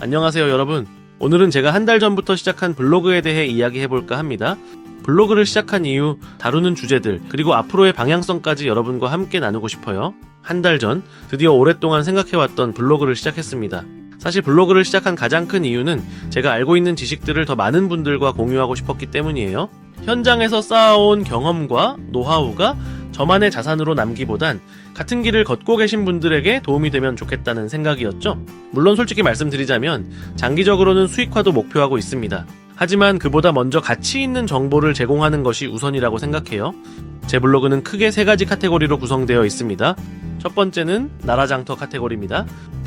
안녕하세요 여러분. 오늘은 제가 한 달 전부터 시작한 블로그에 대해 이야기해볼까 합니다. 블로그를 시작한 이유, 다루는 주제들, 그리고 앞으로의 방향성까지 여러분과 함께 나누고 싶어요. 한 달 전, 드디어 오랫동안 생각해왔던 블로그를 시작했습니다. 사실 블로그를 시작한 가장 큰 이유는 제가 알고 있는 지식들을 더 많은 분들과 공유하고 싶었기 때문이에요. 현장에서 쌓아온 경험과 노하우가 저만의 자산으로 남기보단 같은 길을 걷고 계신 분들에게 도움이 되면 좋겠다는 생각이었죠. 물론 솔직히 말씀드리자면 장기적으로는 수익화도 목표하고 있습니다. 하지만 그보다 먼저 가치 있는 정보를 제공하는 것이 우선이라고 생각해요. 제 블로그는 크게 세 가지 카테고리로 구성되어 있습니다. 첫 번째는 나라장터 카테고리입니다.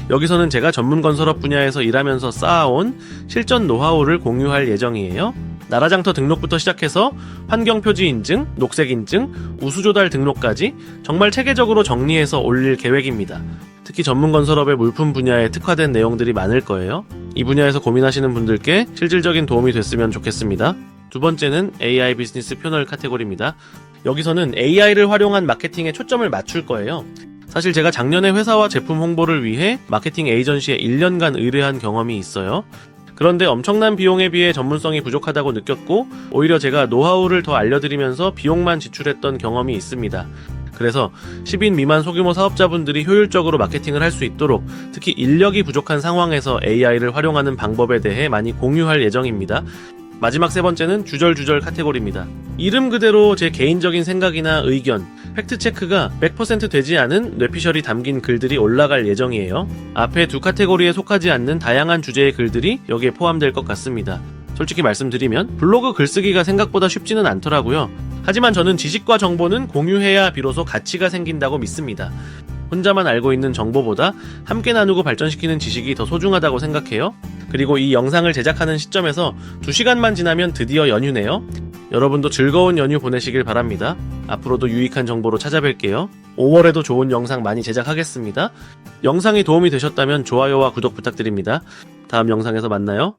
여기서는 제가 전문 건설업 분야에서 일하면서 쌓아온 실전 노하우를 공유할 예정이에요. 나라장터 등록부터 시작해서 환경표지 인증, 녹색 인증, 우수조달 등록까지 정말 체계적으로 정리해서 올릴 계획입니다. 특히 전문 건설업의 물품 분야에 특화된 내용들이 많을 거예요. 이 분야에서 고민하시는 분들께 실질적인 도움이 됐으면 좋겠습니다. 두 번째는 AI 비즈니스 표널 카테고리입니다. 여기서는 AI를 활용한 마케팅에 초점을 맞출 거예요. 사실 제가 작년에 회사와 제품 홍보를 위해 마케팅 에이전시에 1년간 의뢰한 경험이 있어요. 그런데 엄청난 비용에 비해 전문성이 부족하다고 느꼈고 오히려 제가 노하우를 더 알려드리면서 비용만 지출했던 경험이 있습니다. 그래서 10인 미만 소규모 사업자분들이 효율적으로 마케팅을 할 수 있도록 특히 인력이 부족한 상황에서 AI를 활용하는 방법에 대해 많이 공유할 예정입니다. 마지막 세 번째는 주절주절 카테고리입니다. 이름 그대로 제 개인적인 생각이나 의견, 팩트체크가 100% 되지 않은 뇌피셜이 담긴 글들이 올라갈 예정이에요. 앞에 두 카테고리에 속하지 않는 다양한 주제의 글들이 여기에 포함될 것 같습니다. 솔직히 말씀드리면 블로그 글쓰기가 생각보다 쉽지는 않더라고요. 하지만 저는 지식과 정보는 공유해야 비로소 가치가 생긴다고 믿습니다. 혼자만 알고 있는 정보보다 함께 나누고 발전시키는 지식이 더 소중하다고 생각해요. 그리고 이 영상을 제작하는 시점에서 2시간만 지나면 드디어 연휴네요. 여러분도 즐거운 연휴 보내시길 바랍니다. 앞으로도 유익한 정보로 찾아뵐게요. 5월에도 좋은 영상 많이 제작하겠습니다. 영상이 도움이 되셨다면 좋아요와 구독 부탁드립니다. 다음 영상에서 만나요.